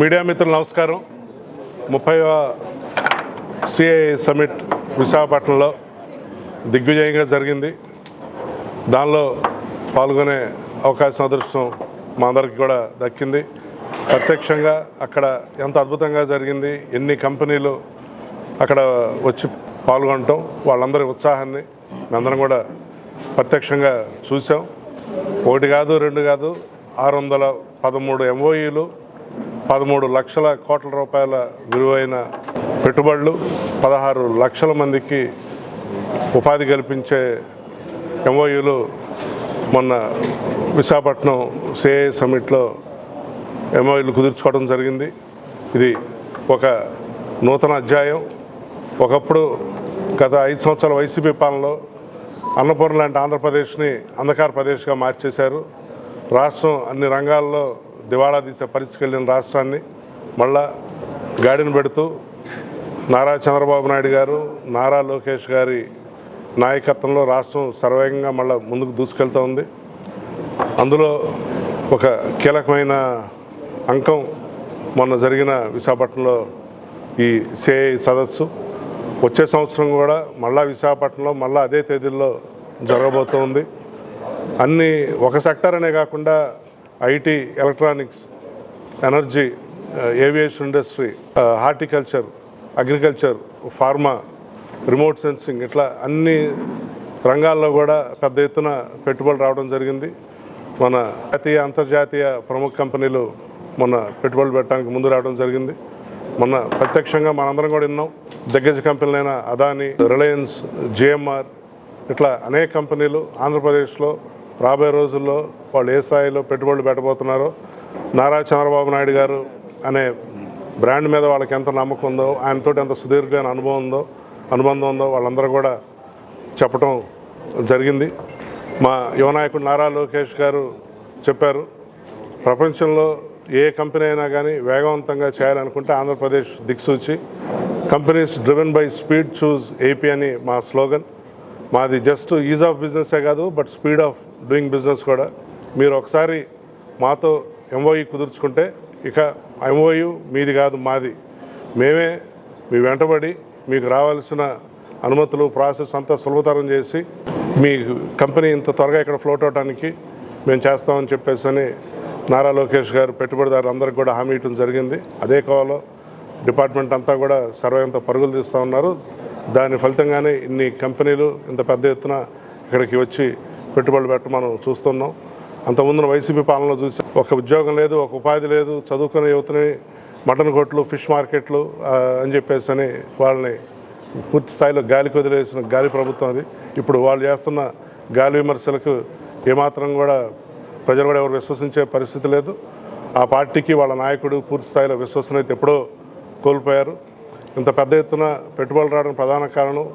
Media మిత్రులు నమస్కారం. ముప్పై సిఐ సమిట్ విశాఖపట్నంలో దిగ్విజయంగా జరిగింది. దానిలో పాల్గొనే అవకాశం అదృష్టం మా అందరికి కూడా దక్కింది. ప్రత్యక్షంగా అక్కడ ఎంత అద్భుతంగా జరిగింది ఎన్ని కంపెనీలు అక్కడ వచ్చి పాల్గొనటం వాళ్ళందరి ఉత్సాహాన్ని మేమందరం కూడా ప్రత్యక్షంగా చూసాం ఒకటి కాదు రెండు కాదు ఆరు వందల పదమూడు ఎంఓఈలు పదమూడు లక్షల కోట్ల రూపాయల విలువైన పెట్టుబడులు పదహారు లక్షల మందికి ఉపాధి కల్పించే ఎంఓయూలు మొన్న విశాఖపట్నం సిఐ సమ్మిట్లో ఎంఓయూలు కుదుర్చుకోవడం జరిగింది. ఇది ఒక నూతన అధ్యాయం. ఒకప్పుడు గత ఐదు సంవత్సరాల వైసీపీ పాలనలో అన్నపూర్ణ లాంటి ఆంధ్రప్రదేశ్ని అంధకార ప్రదేశ్గా మార్చేశారు. రాష్ట్రం అన్ని రంగాల్లో దివాళా తీసే పరిస్థితికి వెళ్ళిన రాష్ట్రాన్ని మళ్ళా గాడిని పెడుతూ నారా చంద్రబాబు నాయుడు గారు నారా లోకేష్ గారి నాయకత్వంలో రాష్ట్రం సర్వేగంగా మళ్ళీ ముందుకు దూసుకెళ్తూ ఉంది. అందులో ఒక కీలకమైన అంకం మొన్న జరిగిన విశాఖపట్నంలో ఈ సిఐ సదస్సు. వచ్చే సంవత్సరం కూడా మళ్ళా విశాఖపట్నంలో మళ్ళా అదే తేదీల్లో జరగబోతోంది. అన్ని ఒక సెక్టర్ అనే కాకుండా IT electronics energy aviation industry horticulture agriculture pharma remote sensing ఇట్లా అన్ని రంగాల్లో కూడా పెద్ద ఎత్తున పెట్టుబడులు రావడం జరిగింది. మన జాతీయ అంతర్జాతీయ ప్రముఖ కంపెనీలు మొన్న పెట్టుబడులు పెట్టడానికి ముందు రావడం జరిగింది. మొన్న ప్రత్యక్షంగా మనందరం కూడా విన్నాం. దిగ్గజ కంపెనీలైన అదాని రిలయన్స్ జిఎంఆర్ ఇట్లా అనేక కంపెనీలు ఆంధ్రప్రదేశ్లో రాబోయే రోజుల్లో వాళ్ళు ఏ స్థాయిలో పెట్టుబడులు పెట్టబోతున్నారో నారా చంద్రబాబు నాయుడు గారు అనే బ్రాండ్ మీద వాళ్ళకి ఎంత నమ్మకం ఉందో ఆయనతో ఎంత సుదీర్ఘమైన అనుభవం ఉందో అనుబంధం ఉందో వాళ్ళందరూ కూడా చెప్పటం జరిగింది. మా యువనాయకుడు నారా లోకేష్ గారు చెప్పారు ప్రపంచంలో ఏ కంపెనీ అయినా కానీ వేగవంతంగా చేయాలనుకుంటే ఆంధ్రప్రదేశ్ దిక్సూచి. Companies driven by speed choose AP అని మా స్లోగన్ మాది జస్ట్ ఈజ్ ఆఫ్ బిజినెసే కాదు but speed of doing business కూడా. మీరు ఒకసారి మాతో ఎంఓఈ కుదుర్చుకుంటే ఇక ఎంఓయు మీది కాదు మాది. మేమే మీ వెంటబడి మీకు రావాల్సిన అనుమతులు ప్రాసెస్ అంతా సులభతరం చేసి మీ కంపెనీ ఇంత త్వరగా ఇక్కడ ఫ్లోట్ అవడానికి మేము చేస్తామని చెప్పేసి అని నారా లోకేష్ గారు పెట్టుబడిదారు అందరికి కూడా హామీ ఇవ్వడం జరిగింది. అదే కోవలో డిపార్ట్మెంట్ అంతా కూడా సర్వేంత పరుగులు తీస్తూ ఉన్నారు. దాని ఫలితంగానే ఇన్ని కంపెనీలు ఇంత పెద్ద ఎత్తున ఇక్కడికి వచ్చి పెట్టుబడులు పెట్ట మనం చూస్తున్నాం. అంతకుముందున వైసీపీ పాలనలో చూసి ఒక ఉద్యోగం లేదు ఒక ఉపాధి లేదు చదువుకునే యువతని మటన్ కొట్లు ఫిష్ మార్కెట్లు అని చెప్పేసి అని వాళ్ళని పూర్తి స్థాయిలో గాలికి వదిలేసిన గాలి ప్రభుత్వం అది. ఇప్పుడు వాళ్ళు చేస్తున్న గాలి విమర్శలకు ఏమాత్రం కూడా ప్రజలు కూడా ఎవరు విశ్వసించే పరిస్థితి లేదు. ఆ పార్టీకి వాళ్ళ నాయకుడు పూర్తి స్థాయిలో విశ్వసనీయత ఎప్పుడో కోల్పోయారు. ఇంత పెద్ద ఎత్తున పెట్టుబడులు రావడానికి ప్రధాన కారణం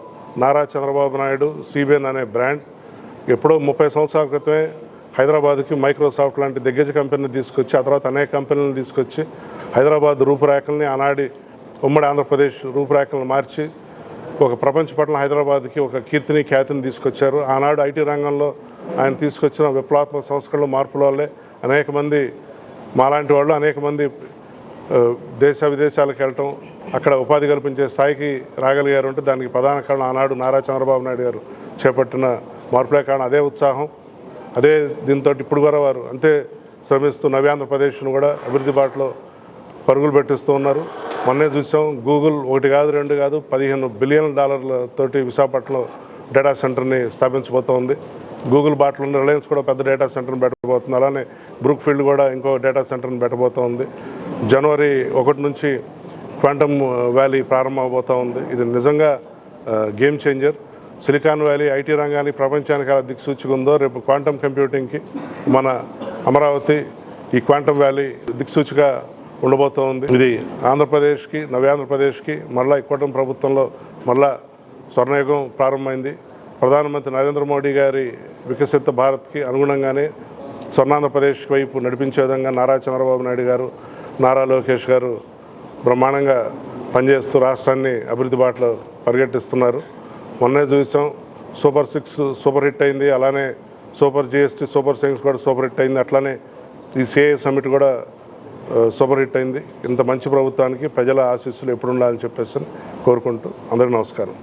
నారా చంద్రబాబు నాయుడు సిబిఎన్ అనే బ్రాండ్. ఎప్పుడో ముప్పై సంవత్సరాల క్రితమే హైదరాబాద్కి మైక్రోసాఫ్ట్ లాంటి దిగ్గజ కంపెనీని తీసుకొచ్చి ఆ తర్వాత అనేక కంపెనీలను తీసుకొచ్చి హైదరాబాద్ రూపురేఖల్ని ఆనాడి ఉమ్మడి ఆంధ్రప్రదేశ్ రూపురేఖలను మార్చి ఒక ప్రపంచ పట్ల హైదరాబాద్కి ఒక కీర్తిని ఖ్యాతిని తీసుకొచ్చారు. ఆనాడు ఐటీ రంగంలో ఆయన తీసుకొచ్చిన విప్లవాత్మక సంస్కరణలు మార్పుల వల్లే అనేక మంది మాలాంటి వాళ్ళు అనేక మంది దేశ విదేశాలకు వెళ్ళటం అక్కడ ఉపాధి కల్పించే స్థాయికి రాగలిగారు అంటే దానికి ప్రధాన కారణం ఆనాడు నారా చంద్రబాబు నాయుడు గారు చేపట్టిన మార్పులే కారణం. అదే ఉత్సాహం అదే దీంతో ఇప్పుడు కూడా వారు అంతే శ్రమిస్తూ నవ్యాంధ్రప్రదేశ్ను కూడా అభివృద్ధి బాటలో పరుగులు పెట్టిస్తూ ఉన్నారు. మొన్నే చూసాం గూగుల్ ఒకటి కాదు రెండు కాదు పదిహేను బిలియన్ డాలర్లతోటి విశాఖపట్నంలో డేటా సెంటర్ని స్థాపించబోతోంది గూగుల్ బాటలో ఉన్న రిలయన్స్ కూడా పెద్ద డేటా సెంటర్ని పెట్టబోతుంది. అలానే బ్రూక్ ఫీల్డ్ కూడా ఇంకో డేటా సెంటర్ని పెట్టబోతోంది జనవరి ఒకటి నుంచి క్వాంటమ్ వ్యాలీ ప్రారంభం అవబోతూ ఉంది. ఇది నిజంగా game changer. Silicon Valley IT రంగానికి ప్రపంచానికి అలా దిక్సూచిగా ఉందో రేపు క్వాంటమ్ కంప్యూటింగ్కి మన అమరావతి ఈ క్వాంటమ్ వ్యాలీ దిక్సూచిగా ఉండబోతోంది. ఇది ఆంధ్రప్రదేశ్కి నవ్యాంధ్రప్రదేశ్కి మళ్ళా ఈ కూటమి ప్రభుత్వంలో మళ్ళీ స్వర్ణయుగం ప్రారంభమైంది. ప్రధానమంత్రి నరేంద్ర మోడీ గారి వికసిత భారత్కి అనుగుణంగానే స్వర్ణాంధ్రప్రదేశ్ వైపు నడిపించే విధంగా నారా చంద్రబాబు నాయుడు గారు నారా లోకేష్ గారు బ్రహ్మాండంగా పనిచేస్తూ రాష్ట్రాన్ని అభివృద్ధి బాటలో పరిగెట్టిస్తున్నారు. మొన్నే చూసాం. సూపర్ సిక్స్ సూపర్ హిట్ అయింది. అలానే సూపర్ జిఎస్టీ సూపర్ సైన్స్ కూడా సూపర్ హిట్ అయింది. అట్లానే ఈ సిఐ సమ్మిట్ కూడా సూపర్ హిట్ అయింది. ఇంత మంచి ప్రభుత్వానికి ప్రజల ఆశీస్సులు ఎప్పుడు ఉండాలని చెప్పేసి కోరుకుంటూ అందరికీ నమస్కారం.